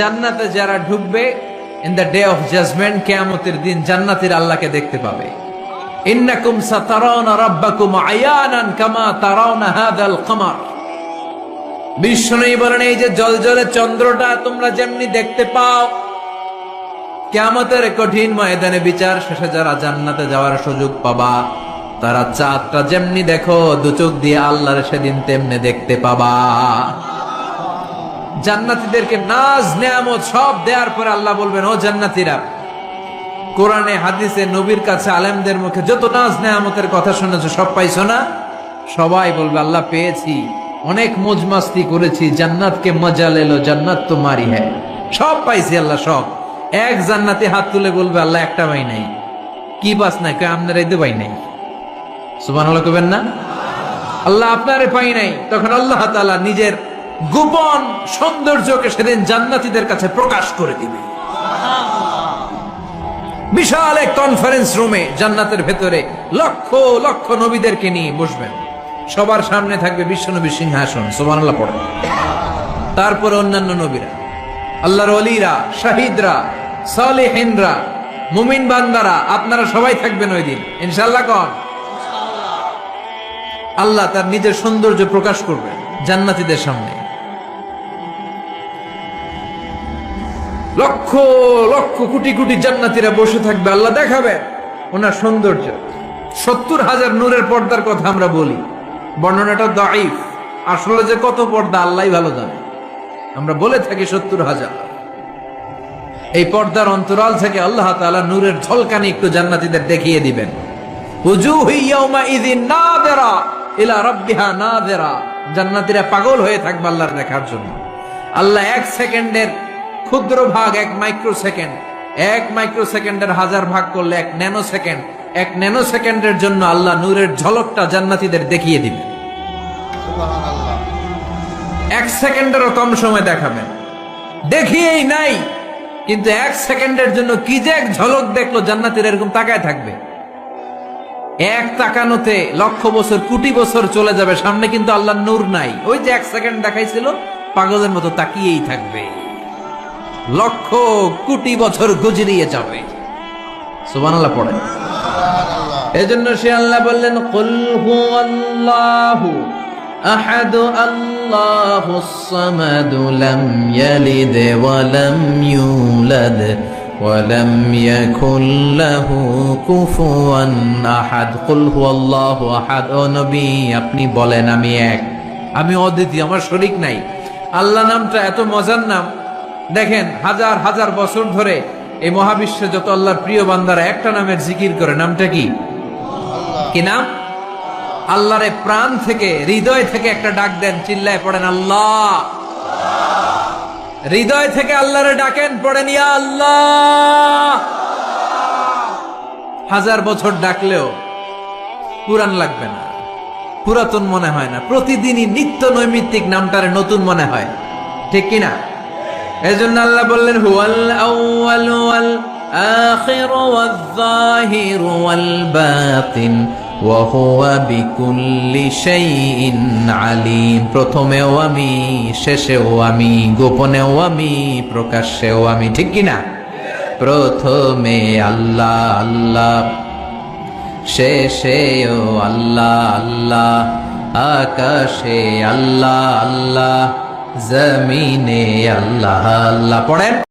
জান্নাতে যারা ঢুকবে in the day of judgement কেয়ামতের দিন জান্নাতের আল্লাহকে দেখতে পাবে। ইন্নাকুম সাতারাউনা রাব্বাকুম আয়ানান কামা তারাউনা হাদাল এই যে জলজলে চন্দ্রটা তোমরা যেমনি দেখতে পাও কঠিন ময়দানে বিচার শেষে যারা জান্নাতে যাওয়ার সুযোগ পাবা, তারা চাঁদটা যেমনি দেখো দু চোখ দিয়ে আল্লাহর সেদিন তেমনি দেখতে পাবা। জান্নাতীদেরকে নাজ, নেয়ামত সব দেওয়ার পরে আল্লাহ বলবেন, ও জান্নাতীরা, কোরআনে, হাদিসে, নবীর কাছে আলেমদের মুখে যত নাজ, নেয়ামতের কথা শুনেছো, সব পাইছো না? সবাই বলবে, আল্লাহ পেয়েছি, অনেক মজমাস্তি করেছি, জান্নাতকে মজা লেলো জান্নাত তো মারি হ্যাঁ সব পাইছি আল্লাহ, সব। এক জান্নাতি হাত তুলে বলবে, আল্লাহ একটা ভাই নাই। কি বাস নাই? কে আপনার এই পাই নাই। সুবান আল্লাহ কবেন না? আল্লাহ আপনারে পাই নাই। তখন আল্লাহ তাআলা নিজের গোপন সৌন্দর্যকে সেদিন জান্নাতীদের কাছে প্রকাশ করে দিবে। বিশাল এক কনফারেন্স রুমে জান্নাতের ভেতরে লক্ষ লক্ষ নবীদেরকে নিয়ে বসবেন। সবার সামনে থাকবে বিশ্বনবী সিংহাসন, সুবহানাল্লাহ পড়ে। তারপরে অন্যান্য নবীরা, আল্লাহর অলিরা শাহিদরা, সালেহিনরা, মুমিন বান্দারা, আপনারা সবাই থাকবেন ওই দিন। ইনশাল্লাহ কন? আল্লাহ তার নিজের সৌন্দর্য প্রকাশ করবেন জান্নাতীদের সামনে। লক্ষ লক্ষ কোটি কোটি জান্নাতীরা বসে থাকবে, আল্লাহ দেখাবে ওনার সৌন্দর্য। সত্তর হাজার নূরের পর্দার কথা আমরা বলি। বর্ণনাটা দাইফ আসলে যে কত পর্দা আল্লাহ ভালো জানে। আমরা বলে থাকি সত্তর হাজার। এই পর্দার অন্তরাল থেকে আল্লাহ তাআলা নূরের ঝলকানি একটু জান্নাতীদের দেখিয়ে দিবেন। জান্নাতীরা পাগল হয়ে থাকবে আল্লাহর দেখার জন্য। আল্লাহ এক সেকেন্ডের ক্ষুদ্র ভাগ এক মাইক্রো সেকেন্ড এক মাইক্রো সেকেন্ডের হাজার ভাগ করলে এক ন্যানো সেকেন্ড এক ন্যানো সেকেন্ডের জন্য আল্লাহ নূরের ঝলকটা জান্নাতীদের দেখিয়ে দিবেন এক সেকেন্ডেরও কম সময় দেখাবেন দেখিয়েই নাই কিন্তু এক সেকেন্ডের জন্য কি যে এক ঝলক দেখল জান্নাতের এরকম তাকায় থাকবে। এক তাকানোতে লক্ষ বছর কোটি বছর চলে যাবে সামনে কিন্তু আল্লাহ নূর নাই। ওই যে এক সেকেন্ড দেখাইছিল পাগলের মতো তাকিয়েই থাকবে। লক্ষ কোটি বছর গুজরিয়ে যাবে। সুবহানাল্লাহ পড়েন এজন্য সে আল্লাহ বললেন, কুল হুয়াল্লাহু আহাদু আল্লাহুস সামাদু লাম ইয়ালিদ ওয়া লাম ইউলাদ ওয়া লাম ইয়াকুল লাহু কুফুয়ান আহাদ। কুল হুয়াল্লাহু আহাদ, ও নবী, আপনি বলেন, আমি এক। আমি অদ্বিতীয়, আমার শরীক নাই। আল্লাহ নামটা এত মজার নাম দেখেন হাজার হাজার বছর ধরে এই মহাবিশ্বে যত আল্লাহর প্রিয় বান্দারা একটা নামের জিকির করে নামটা কি? কি নাম? আল্লাহরে প্রাণ থেকে হৃদয় থেকে একটা ডাক দেন চিল্লায় পড়েন আল্লাহ। হৃদয় থেকে আল্লাহরে ডাকেন পড়েন ইয়া আল্লাহ। হাজার বছর ডাকলেও পুরান লাগবে না পুরাতন মনে হয় না প্রতিদিনই নিত্য নৈমিত্তিক নামটারে নতুন মনে হয় ঠিক কিনা? এজন্য আল্লাহ বললেন, হুয়াল আউয়াল ওয়াল আখির ওয়াল যাহির ওয়াল বাতিন আলিম। প্রথমেও আমি, শেষেও আমি, গোপনেও আমি, প্রকাশ্যেও আমি। ঠিক কি না? প্রথমে আল্লাহ আল্লাহ। শেষেও আল্লাহ আল্লাহ। আকাশে আল্লাহ আল্লাহ। জমিনে আল্লাহ আল্লাহ পড়েন।